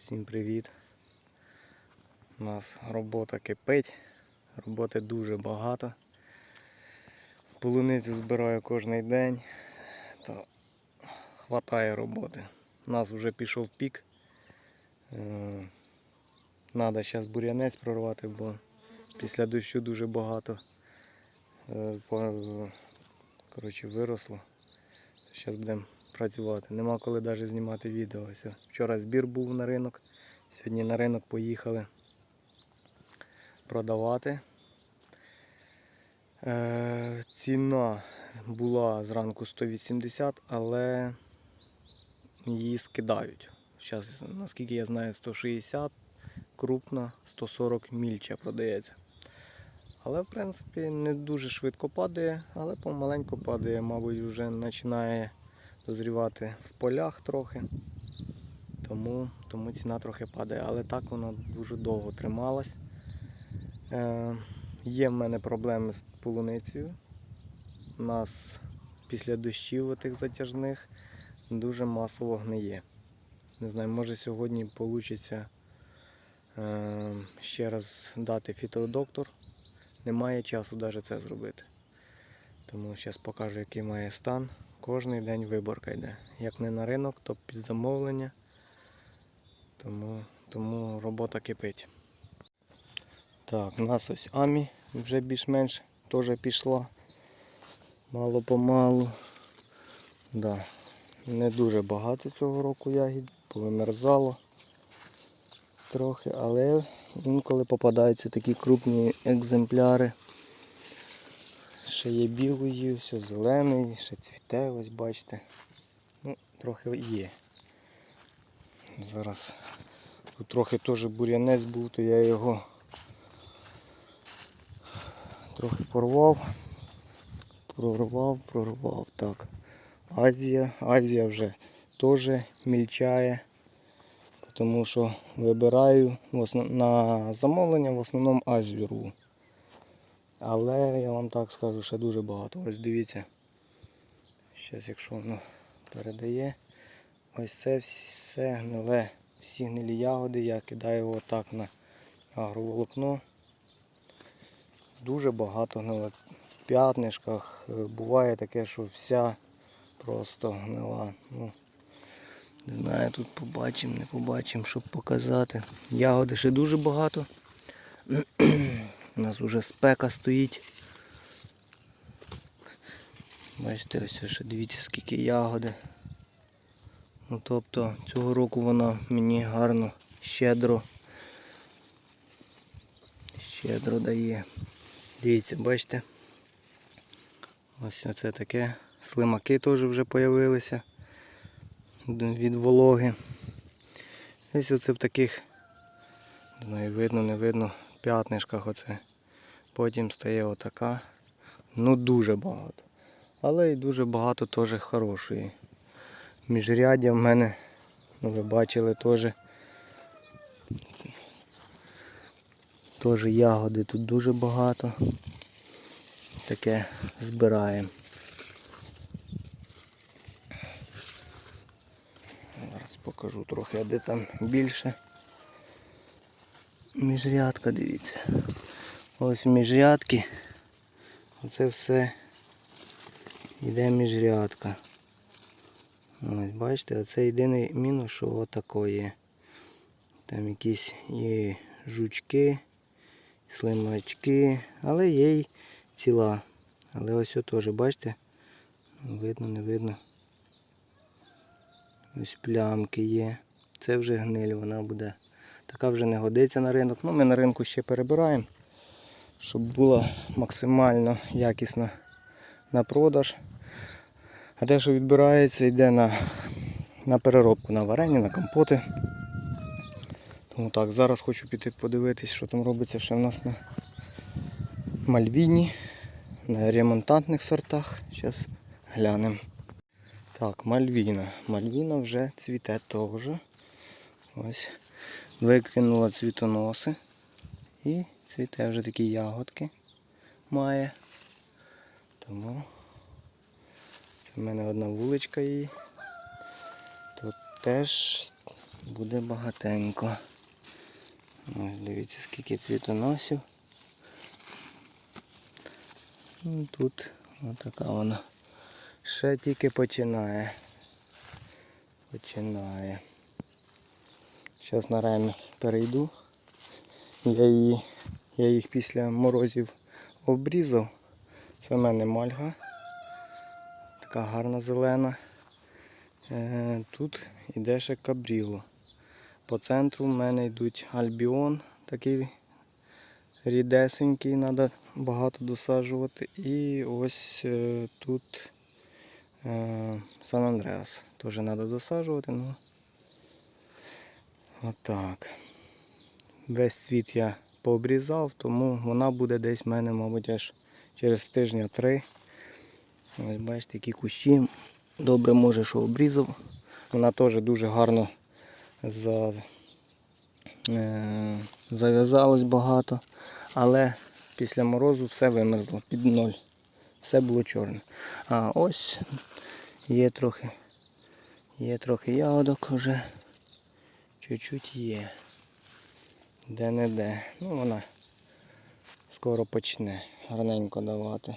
Всім привіт. У нас робота кипить, роботи дуже багато. Полуницю збираю кожен день, то хватає роботи. У нас вже пішов пік. Треба зараз бур'янець прорвати, бо після дощу дуже багато е, коротше, виросло. Зараз будемо працювати. Нема коли навіть знімати відео. Ось, Вчора збір був на ринок, сьогодні на ринок поїхали продавати. Е, ціна була зранку 180, але її скидають. Зараз, наскільки я знаю, 160 крупна, 140 мільча продається. Але в принципі не дуже швидко падає, але помаленьку падає, мабуть, вже починає дозрівати в полях трохи. Тому, тому ціна трохи падає. Але так вона дуже довго трималась. Е, є в мене проблеми з полуницею. У нас після дощів тих затяжних дуже масово гниє. Не знаю, може сьогодні вийде е, ще раз дати фітодоктор. Немає часу навіть це зробити. Тому зараз покажу, який має стан. Кожний день виборка йде. Як не на ринок, то під замовлення. Тому, тому робота кипить. Так, у нас ось Амі вже більш-менш теж пішла. Мало помалу. Да. Не дуже багато цього року ягід, повимерзало трохи, але інколи попадаються такі крупні екземпляри. Ще є білої, все зелений, ще цвіте, ось бачите. Ну, трохи є. Зараз тут трохи теж бур'янець був, то я його трохи порвав, прорвав, прорвав. Так. Азія, Азія вже теж мільчає, тому що вибираю на замовлення в основному Азію рву. Але я вам так скажу, ще дуже багато. Ось дивіться. Зараз якщо воно передає. Ось це все гниле, всі гнилі ягоди, я кидаю його так на агроволокно. Дуже багато гниле. В п'ятнишках е, буває таке, що вся просто гнила. Ну, не знаю, тут побачимо, не побачимо, щоб показати. Ягоди ще дуже багато. У нас вже спека стоїть. Бачите, ось ще дивіться скільки ягоди. Ну тобто цього року вона мені гарно, щедро. Щедро дає. Дивіться, бачите. Ось оце таке. Слимаки теж вже з'явилися від вологи. Ось оце в таких, не знаю, видно, не видно, п'ятнишках оце. Потім стає отака. Ну дуже багато. Але і дуже багато теж хорошої. Міжряддя в мене, ну ви бачили теж. Теж ягоди тут дуже багато. Таке збираємо. Зараз покажу трохи, а де там більше. Міжрядка, дивіться. Ось міжрядки. Оце все йде міжрядка. Ось бачите, оце єдиний мінус, що отако є. Там якісь є жучки, слимачки, але є й ціла. Але ось о теж, бачите? Видно, не видно. Ось плямки є. Це вже гниль, вона буде. Така вже не годиться на ринок. Ну, ми на ринку ще перебираємо, щоб була максимально якісна на продаж. А те, що відбирається, йде на, на переробку, на варення, на компоти. Тому так, зараз хочу піти подивитись, що там робиться ще в нас на мальвіні, на ремонтантних сортах. Зараз глянемо. Так, мальвіна. Мальвіна вже цвіте теж. Ось. Викинула цвітоноси. І цвіте вже такі ягодки має. Тому це в мене одна вуличка її. Тут теж буде багатенько. Ось дивіться, скільки цвітоносів. Ну, Тут отака вона. Ще тільки починає. Починає. Зараз на ремі перейду. Я, її, я їх після морозів обрізав. Це в мене мальга. Така гарна зелена. Е, Тут іде ще кабріло. По центру в мене йдуть альбіон, такий рідесенький, треба багато досаджувати. І ось е, тут е, Сан Андреас. Теж треба досаджувати. Ну, отак. Весь цвіт я пообрізав, тому вона буде десь в мене, мабуть, аж через тижня три. Ось бачите, які кущі. Добре може, що обрізав. Вона теж дуже гарно за, е, зав'язалось багато. Але після морозу все вимерзло під ноль. Все було чорне. А ось є трохи. Є трохи ягодок вже. Чуть-чуть є. Де-не-де. Ну вона скоро почне гарненько давати.